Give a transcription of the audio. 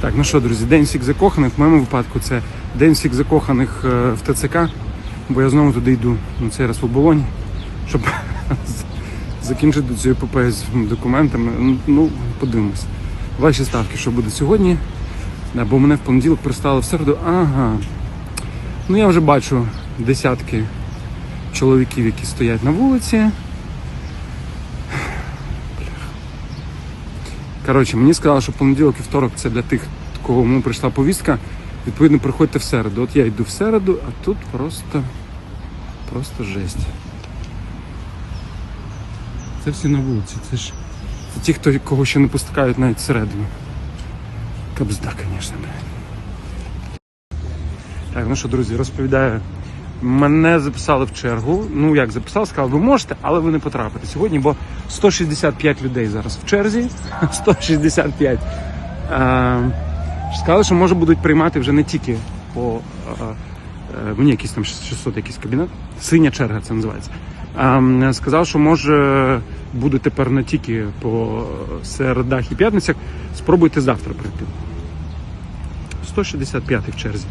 Так, ну що, друзі, день всіх закоханих. В моєму випадку це день всіх закоханих е, в ТЦК, бо я знову туди йду на цей раз в оболоні, щоб закінчити цю епопею з документами. Ну, подивимось. Ваші ставки, що буде сьогодні. Бо мене в понеділок пристали в середу. Ага. Ну я вже бачу десятки чоловіків, які стоять на вулиці. Коротше, мені сказали, що понеділок і второк це для тих, кому прийшла повістка. Відповідно, приходьте в середу. От я йду в середу, а тут просто, просто жесть. Це всі на вулиці. Це ж це ті, хто, кого ще не пускають навіть всередину. Кабзда, звісно, блядь. Так, ну що, друзі, розповідаю. Мене записали в чергу. Ну як записали, сказали, ви можете, але ви не потрапите сьогодні, бо 165 людей зараз в черзі. 165. Е, сказали, що може будуть приймати вже не тільки по е, е, мені якийсь там 600 якийсь кабінет. Синя черга це називається. Е, сказав, що може буде тепер не тільки по середах і п'ятницях. Спробуйте завтра прийти. 165 в черзі.